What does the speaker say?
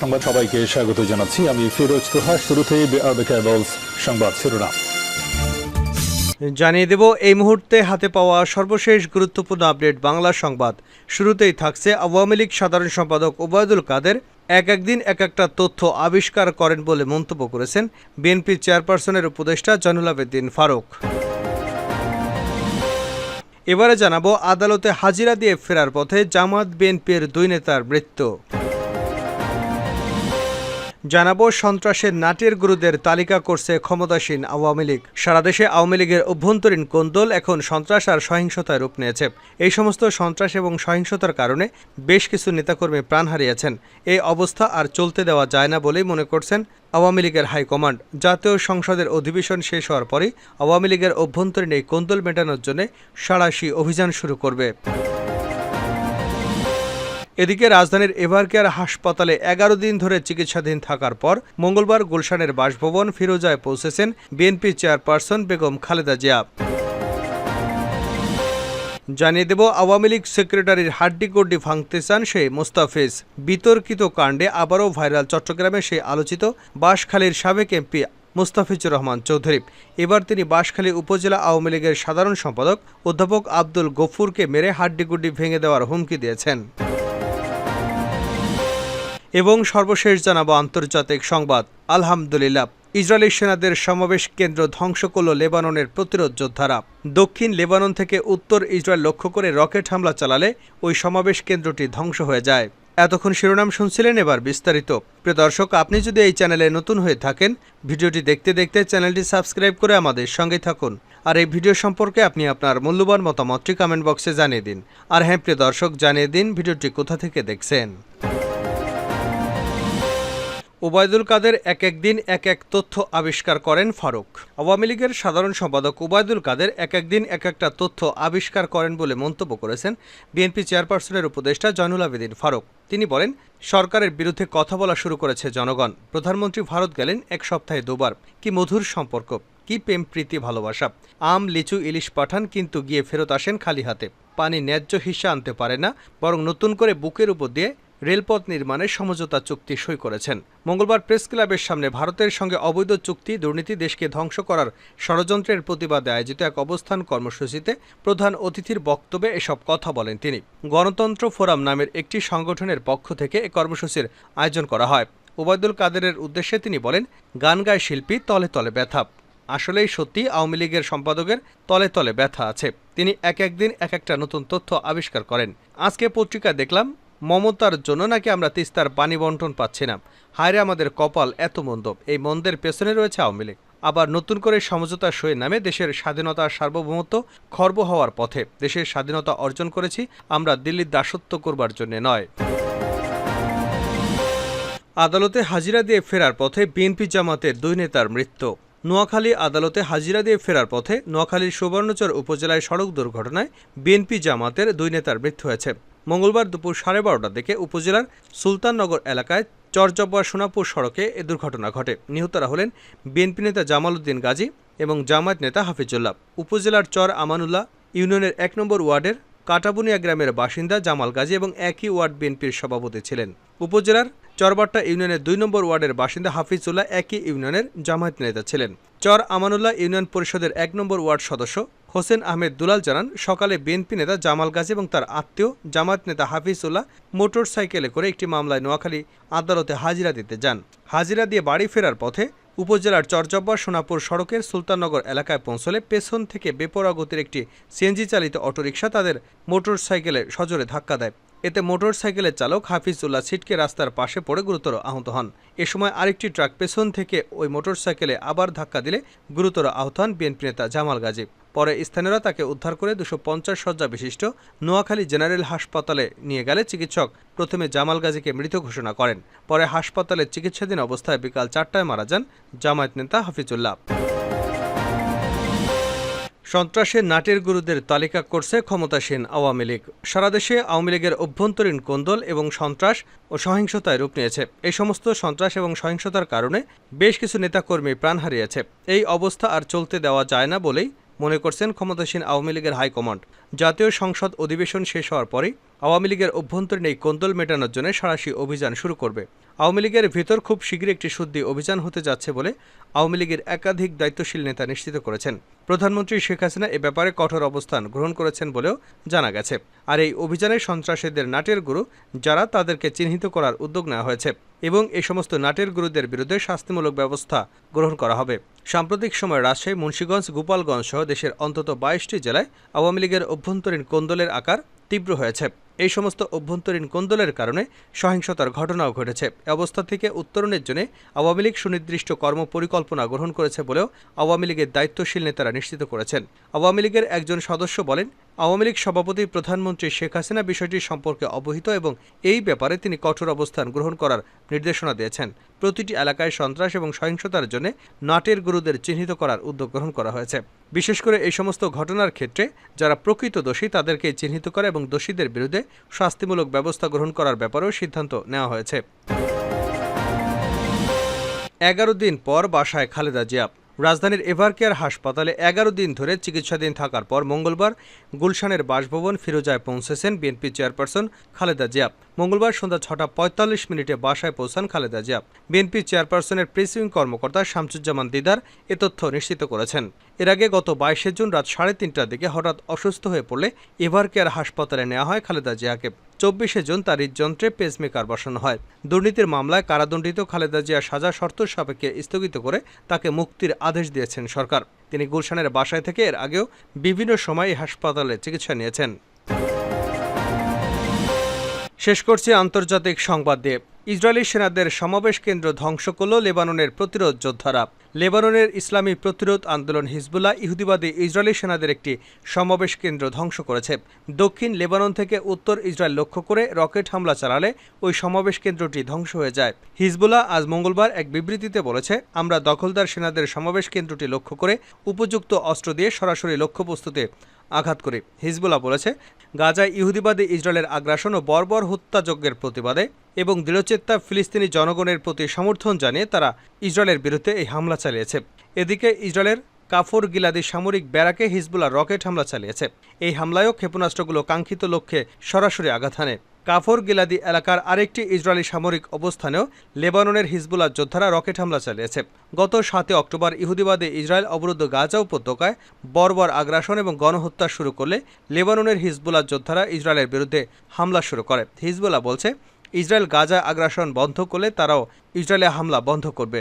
সংবাদ সবাইকে স্বাগত জানাচ্ছি। আমি ফিরোজ তোহা শুরুতেই সংবাদ শিরোনাম। জানিয়ে দেব, এই মুহূর্তে হাতে পাওয়া সর্বশেষ গুরুত্বপূর্ণ আপডেট বাংলা সংবাদ। শুরুতেই থাকছে আওয়ামী লীগ সাধারণ সম্পাদক ওবায়দুল কাদের এক একদিন এক একটা তথ্য আবিষ্কার করেন বলে মন্তব্য করেছেন বিএনপি চেয়ারপারসনের উপদেষ্টা জয়নুল ফারুক। এবারে জানাব, আদালতে হাজিরা দিয়ে ফেরার পথে জামাত বিএনপির দুই নেতার মৃত্যু। জানাব, সন্ত্রাসের নাটের গুরুদের তালিকা করছে ক্ষমতাসীন আওয়ামী লীগ। সারা দেশে আওয়ামী লীগের অভ্যন্তরীণ কোন্দল এখন সন্ত্রাস আর সহিংসতায় রূপ নিয়েছে। এই সমস্ত সন্ত্রাস এবং সহিংসতার কারণে বেশ কিছু নেতাকর্মী প্রাণ হারিয়েছেন। এই অবস্থা আর চলতে দেওয়া যায় না বলেই মনে করছেন আওয়ামী লীগের হাইকমান্ড। জাতীয় সংসদের অধিবেশন শেষ হওয়ার পরই আওয়ামী লীগের অভ্যন্তরীণ এই কোন্দল মেটানোর জন্য সাড়াশি অভিযান শুরু করবে। এদিকে রাজধানীর এভারকেয়ার হাসপাতালে এগারো দিন ধরে চিকিৎসাধীন থাকার পর মঙ্গলবার গুলশানের বাসভবন ফিরোজায় পৌঁছেছেন বিএনপি চেয়ারপারসন বেগম খালেদা জিয়া। জানিয়ে দেব, আওয়ামী লীগ সেক্রেটারির হাড্ডিগড্ডি ভাঙতে চান সেই মোস্তাফিজ। বিতর্কিত কাণ্ডে আবারও ভাইরাল চট্টগ্রামে সেই আলোচিত বাঁশখালীর সাবেক এমপি মুস্তাফিজুর রহমান চৌধুরী। এবার তিনি বাঁশখালী উপজেলা আওয়ামী লীগের সাধারণ সম্পাদক অধ্যাপক আব্দুল গফুরকে মেরে হাড্ডিগুড্ডি ভেঙে দেওয়ার হুমকি দিয়েছেন। এবং সর্বশেষ জানাব আন্তর্জাতিক সংবাদ। আলহামদুলিল্লাহ, ইসরায়েলি সেনাদের সমাবেশ কেন্দ্র ধ্বংস করল লেবাননের প্রতিরোধ যোদ্ধারা। দক্ষিণ লেবানন থেকে উত্তর ইসরায়েল লক্ষ্য করে রকেট হামলা চালালে ওই সমাবেশ কেন্দ্রটি ধ্বংস হয়ে যায়। এতক্ষণ শিরোনাম শুনছিলেন এবার বিস্তারিত। প্রিয় দর্শক, আপনি যদি এই চ্যানেলে নতুন হয়ে থাকেন, ভিডিওটি দেখতে দেখতে চ্যানেলটি সাবস্ক্রাইব করে আমাদের সঙ্গে থাকুন। আর এই ভিডিও সম্পর্কে আপনি আপনার মূল্যবান মতামতটি কমেন্ট বক্সে জানিয়ে দিন। আর হ্যাঁ প্রিয় দর্শক, জানিয়ে দিন ভিডিওটি কোথা থেকে দেখছেন। ওবায়দুল কাদের এক এক দিন এক এক তথ্য আবিষ্কার করেন ফারুক। আওয়ামী লীগের সাধারণ সম্পাদক ওবায়দুল কাদের এক এক দিন এক একটা তথ্য আবিষ্কার করেন বলে মন্তব্য করেছেন বিএনপি চেয়ারপারসনের উপদেষ্টা জয়নুল আবেদিন ফারুক। তিনি বলেন, সরকারের বিরুদ্ধে কথা বলা শুরু করেছে জনগণ। প্রধানমন্ত্রী ভারত গেলেন এক সপ্তাহে দুবার। কি মধুর সম্পর্ক, কি প্রেম, প্রীতি, ভালোবাসা। আম, লিচু, ইলিশ পাঠান কিন্তু গিয়ে ফেরত আসেন খালি হাতে। পানি ন্যায্য হিসা আনতে পারে না, বরং নতুন করে বুকের উপর দিয়ে রেলপথ নির্মাণের সমঝোতা চুক্তি সই করেছেন। মঙ্গলবার প্রেস ক্লাবের সামনে ভারতের সঙ্গে অবৈধ চুক্তি, দুর্নীতি, দেশকে ধ্বংস করার ষড়যন্ত্রের প্রতিবাদে আয়োজিত এক অবস্থান কর্মসূচিতে প্রধান অতিথির বক্তব্যে এসব কথা বলেন তিনি। গণতন্ত্র ফোরাম নামের একটি সংগঠনের পক্ষ থেকে এ কর্মসূচির আয়োজন করা হয়। ওবায়দুল কাদেরের উদ্দেশ্যে তিনি বলেন, গান গায় শিল্পী, তলে তলে ব্যথা। আসলেই সত্যি, আওয়ামী লীগের সম্পাদকের তলে তলে ব্যথা আছে। তিনি এক একদিন এক একটা নতুন তথ্য আবিষ্কার করেন। আজকে পত্রিকা দেখলাম মমতার জন্য নাকি আমরা তিস্তার পানি বন্টন পাচ্ছি না? হায়রে আমাদের কপাল এত মন্দ। এই মন্দের পেছনে রয়েছে আওয়ামী লীগ। আবার নতুন করে সমঝোতা সই নামে দেশের স্বাধীনতা সার্বভৌমত্ব খর্ব হওয়ার পথে দেশের স্বাধীনতা অর্জন করেছি আমরা দিল্লির দাসত্ব করবার জন্য নয়। আদালতে হাজিরা দিয়ে ফেরার পথে বিএনপি জামাতের দুই নেতার মৃত্যু। নোয়াখালী আদালতে হাজিরা দিয়ে ফেরার পথে নোয়াখালীর সুবর্ণচর উপজেলায় সড়ক দুর্ঘটনায় বিএনপি জামাতের দুই নেতার মৃত্যু হয়েছে। মঙ্গলবার দুপুর সাড়ে বারোটার দিকে উপজেলার সুলতাননগর এলাকায় চরজব্বা সোনাপুর সড়কে এ দুর্ঘটনা ঘটে। নিহতরা হলেন বিএনপি নেতা জামাল উদ্দিন গাজী এবং জামায়াত নেতা হাফিজুল্লাহ। উপজেলার চর আমানুল্লাহ ইউনিয়নের এক নম্বর ওয়ার্ডের কাটাবুনিয়া গ্রামের বাসিন্দা জামাল গাজী এবং একই ওয়ার্ড বিএনপির সভাপতি ছিলেন। উপজেলার চরবাট্টা ইউনিয়নের দুই নম্বর ওয়ার্ডের বাসিন্দা হাফিজুল্লাহ একই ইউনিয়নের জামায়াত নেতা ছিলেন। চর আমানুল্লাহ ইউনিয়ন পরিষদের এক নম্বর ওয়ার্ড সদস্য হোসেন আহমেদ দুলাল জানান, সকালে বিএনপি নেতা জামাল গাজী এবং তার আত্মীয় জামায়াত নেতা হাফিজুল্লাহ মোটর সাইকেলে করে একটি মামলায় নোয়াখালী আদালতে হাজিরা দিতে যান। হাজিরা দিয়ে বাড়ি ফেরার পথে উপজেলার চরজব্বা সোনাপুর সড়কের সুলতাননগর এলাকায় পৌঁছলে পেছন থেকে বেপরোয়া গতির একটি সিএনজি চালিত অটোরিকশা তাদের মোটর সাইকেলে সজোরে ধাক্কা দেয়। এতে মোটর সাইকেলের চালক হাফিজুল্লাহ ছিটকে রাস্তার পাশে পড়ে গুরুতর আহত হন। এ সময় আরেকটি ট্রাক পেছন থেকে ওই মোটর সাইকেলে আবার ধাক্কা দিলে গুরুতর আহত হন বিএনপি নেতা জামাল গাজী। পরে স্থানীয়রা তাকে উদ্ধার করে দুশো পঞ্চাশ শয্যা বিশিষ্ট নোয়াখালী জেনারেল হাসপাতালে নিয়ে গেলে চিকিৎসক প্রথমে জামাল গাজীকে মৃত ঘোষণা করেন। পরে হাসপাতালে চিকিৎসাধীন অবস্থায় বিকাল চারটায় মারা যান জামায়াত নেতা হাফিজুল্লাহ। সন্ত্রাসের নাটের গুরুদের তালিকা করছে ক্ষমতাসীন আওয়ামী লীগ। সারা দেশে আওয়ামী লীগের অভ্যন্তরীণ কোন্দল এবং সন্ত্রাস ও সহিংসতায় রূপ নিয়েছে। এই সমস্ত সন্ত্রাস এবং সহিংসতার কারণে বেশ কিছু নেতাকর্মী প্রাণ হারিয়েছে। এই অবস্থা আর চলতে দেওয়া যায় না বলেই মনে করছেন ক্ষমতাসীন আওয়ামী লীগের হাইকমান্ড। জাতীয় সংসদ অধিবেশন শেষ হওয়ার পরেই আওয়ামী লীগের অভ্যন্তরীণ এই কোন্দল মেটানোর জন্য সাঁড়াশি অভিযান শুরু করবে। আওয়ামী লীগের ভেতর খুব শীঘ্রই একটি শুদ্ধি অভিযান হতে যাচ্ছে বলে আওয়ামী লীগের একাধিক দায়িত্বশীল নেতা নিশ্চিত করেছেন। প্রধানমন্ত্রী শেখ হাসিনা এ ব্যাপারে কঠোর অবস্থান গ্রহণ করেছেন বলেও জানা গেছে। আর এই অভিযানে সন্ত্রাসীদের নাটের গুরু যারা তাদেরকে চিহ্নিত করার উদ্যোগ নেওয়া হয়েছে এবং এই সমস্ত নাটের গুরুদের বিরুদ্ধে শাস্তিমূলক ব্যবস্থা গ্রহণ করা হবে। সাম্প্রতিক সময়ে রাজশাহী, মুন্সীগঞ্জ, গোপালগঞ্জ সহ দেশের অন্তত বাইশটি জেলায় আওয়ামী লীগের অভ্যন্তরীণ কোন্দলের আকার তীব্র হয়েছে। এই সমস্ত অভ্যন্তরীণ কোন্দলের কারণে সহিংসতার ঘটনাও ঘটেছে। অবস্থা থেকে উত্তরণের জন্য আওয়ামী লীগ সুনির্দিষ্ট কর্ম পরিকল্পনা গ্রহণ করেছে বলেও আওয়ামী লীগের দায়িত্বশীল নেতারা নিশ্চিত করেছেন। আওয়ামী লীগের একজন সদস্য বলেন, আওয়ামী লীগ সভাপতি প্রধানমন্ত্রী শেখ হাসিনা বিষয়টি সম্পর্কে অবহিত এবং এই ব্যাপারে তিনি কঠোর অবস্থান গ্রহণ করার নির্দেশনা দিয়েছেন। প্রতিটি এলাকায় সন্ত্রাস এবং সহিংসতার জন্য নাটের গুরুদের চিহ্নিত করার উদ্যোগ গ্রহণ করা হয়েছে। বিশেষ করে এই সমস্ত ঘটনার ক্ষেত্রে যারা প্রকৃত দোষী তাদেরকে চিহ্নিত করা এবং দোষীদের বিরুদ্ধে শাস্তিমূলক ব্যবস্থা গ্রহণ করার ব্যাপারেও সিদ্ধান্ত নেওয়া হয়েছে। এগারো দিন পর বাসায় খালেদা জিয়া। রাজধানীর এভারকেয়ার হাসপাতালে এগারো দিন ধরে চিকিৎসাধীন থাকার পর মঙ্গলবার গুলশানের বাসভবন ফিরোজায় পৌঁছেছেন বিএনপি চেয়ারপারসন খালেদা জিয়া। মঙ্গলবার সন্ধ্যা ছটা পঁয়তাল্লিশ মিনিটে বাসায় পৌঁছান খালেদা জিয়া। বিএনপি চেয়ারপারসনের প্রেসিং কর্মকর্তা শামসুজ্জামান দিদার এ তথ্য নিশ্চিত করেছেন। এর আগে গত বাইশে জুন রাত সাড়ে তিনটার দিকে হঠাৎ অসুস্থ হয়ে পড়লে এভারকেয়ার হাসপাতালে নেওয়া হয় খালেদা জিয়াকে। চব্বিশে জুন তার হৃদযন্ত্রে পেসমেকার বসানো হয়। দুর্নীতির মামলায় কারাদণ্ডিত খালেদা জিয়া সাজা শর্ত সাপেক্ষে স্থগিত করে তাকে মুক্তির আদেশ দিয়েছেন সরকার। তিনি গুলশানের বাসায় থেকে এর আগেও বিভিন্ন সময় হাসপাতালে চিকিৎসা নিয়েছেন। শেষ করছি আন্তর্জাতিক সংবাদ দিয়ে। ইসরায়েলি সেনাদের সমাবেশ কেন্দ্র ধ্বংস করল লেবাননের প্রতিরোধ যোদ্ধারা। লেবাননের ইসলামী প্রতিরোধ আন্দোলন হিজবুল্লাহ ইহুদিবাদী ইসরায়েলি সেনাদের একটি সমাবেশ কেন্দ্র ধ্বংস করেছে। দক্ষিণ লেবানন থেকে উত্তর ইসরায়েল লক্ষ্য করে রকেট হামলা চালালে ওই সমাবেশ কেন্দ্রটি ধ্বংস হয়ে যায়। হিজবুল্লাহ আজ মঙ্গলবার এক বিবৃতিতে বলেছে, আমরা দখলদার সেনাদের সমাবেশ কেন্দ্রটি লক্ষ্য করে উপযুক্ত অস্ত্র দিয়ে সরাসরি লক্ষ্যবস্তুতে আঘাত করে। হিজবুল্লাহ বলেছে, গাজায় ইহুদিবাদী ইসরায়েলের আগ্রাসন ও বর্বর হত্যাযজ্ঞের প্রতিবাদে এবং দৃঢ়চেত্তা ফিলিস্তিনি জনগণের প্রতি সমর্থন জানিয়ে তারা ইসরায়েলের বিরুদ্ধে এই হামলা চালিয়েছে। এদিকে ইসরায়েলের কাফর গিলাদি সামরিক ব্যারাকে হিজবুল্লাহ রকেট হামলা চালিয়েছে। এই হামলায়ও ক্ষেপণাস্ত্রগুলো কাঙ্ক্ষিত লক্ষ্যে সরাসরি আঘাত হানে। কাফর গিলাদি এলাকার আরেকটি ইসরায়েলি সামরিক অবস্থানেও লেবাননের হিজবুল্লাহ যোদ্ধারা রকেট হামলা চালিয়েছে। গত সাতে অক্টোবর ইহুদিবাদে ইসরায়েল অবরুদ্ধ গাজা উপত্যকায় বর্বর আগ্রাসন এবং গণহত্যা শুরু করলে লেবাননের হিজবুল্লাহ যোদ্ধারা ইসরায়েলের বিরুদ্ধে হামলা শুরু করে। হিজবুল্লাহ বলছে, ইসরায়েল গাজা আগ্রাসন বন্ধ করলে তারাও ইসরায়েলে হামলা বন্ধ করবে।